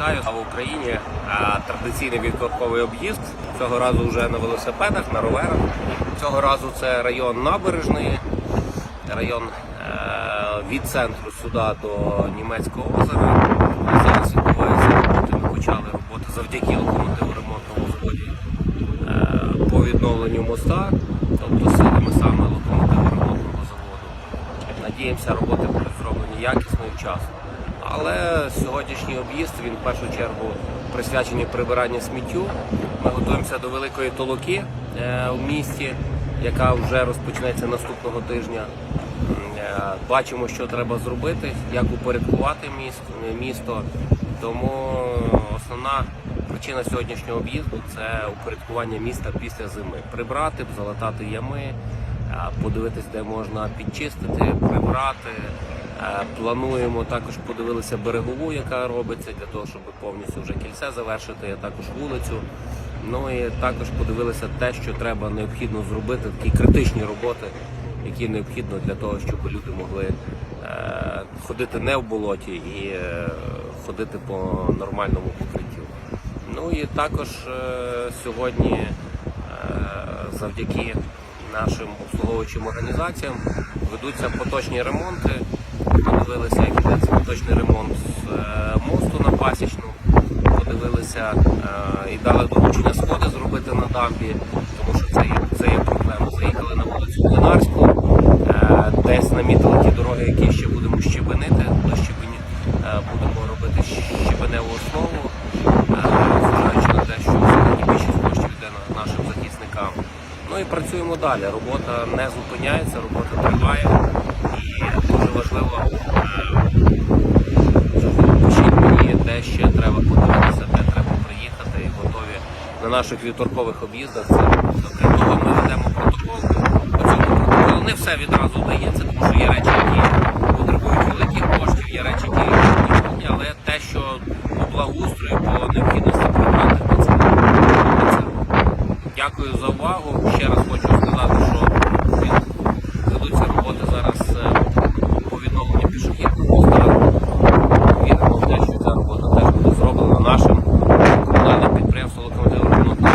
вітаю слава Україні. А, Традиційний вівторковий об'їзд. Цього разу вже на велосипедах, на роверах. Цього разу це район Набережної, район е, від центру сюди до Німецького озера. Зараз відбуваються роботи. Ми почали роботи завдяки локомотиву ремонтному заводі е, по відновленню моста, тобто силами саме локомотиву ремонтного заводу. Надіємося, роботи будуть зроблені якісно і вчасно. Але сьогоднішній об'їзд він в першу чергу присвячений прибиранню сміттю. Ми готуємося до великої толоки е, в місті, яка вже розпочнеться наступного тижня. Е, Бачимо, що треба зробити, як упорядкувати місто, місто. Тому основна причина сьогоднішнього об'їзду це упорядкування міста після зими. Прибрати, залатати ями, е, подивитись, де можна підчистити, прибрати. Е, Плануємо також подивилися берегову, яка робиться для того, щоб повністю вже кільце завершити, а також вулицю. Ну і також подивилися те, що треба необхідно зробити, такі критичні роботи, які необхідно для того, щоб люди могли е, ходити не в болоті і е, ходити по нормальному покриттю. Ну і також сьогодні завдяки нашим обслуговуючим організаціям ведуться поточні ремонти. Подивилися, як цей поточний ремонт е, мосту на пасічну. Подивилися е, і дали доручення сходи зробити на дамбі, тому що це є, це є проблема. Заїхали на вулицю Клинарську, е, десь намітили ті дороги, які ще будемо щебенити. До щебені будемо робити щебеневу основу, зважаючи на те, що все-таки йде нашим захисникам. Ну і працюємо далі. Робота не зупиняється, робота триває. І дуже важливо, е, пишіть мені, де ще треба подивитися, де треба приїхати і готові на наших вівторкових об'їздах. Це окрім того, ми ведемо протокол. Протоколу не все відразу дається, тому що є речі, які потребують великих коштів, є речі, які потрібні, але те, що по благоустрою, по необхідності прибрати, це. Дякую за увагу. Ще раз хочу сказати, що від- ведуться роботи зараз е, по відновленню пішохідного моста. Віримо в те, що ця робота теж буде зроблена нашим комунальним підприємством локомотив ремонтного.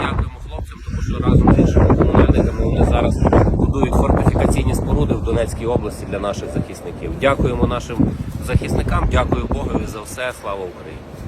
Дякуємо хлопцям, тому що разом з іншими комунальниками вони зараз будують фортифікаційні споруди в Донецькій області для наших захисників. Дякуємо нашим захисникам, дякую Богові за все. Слава Україні!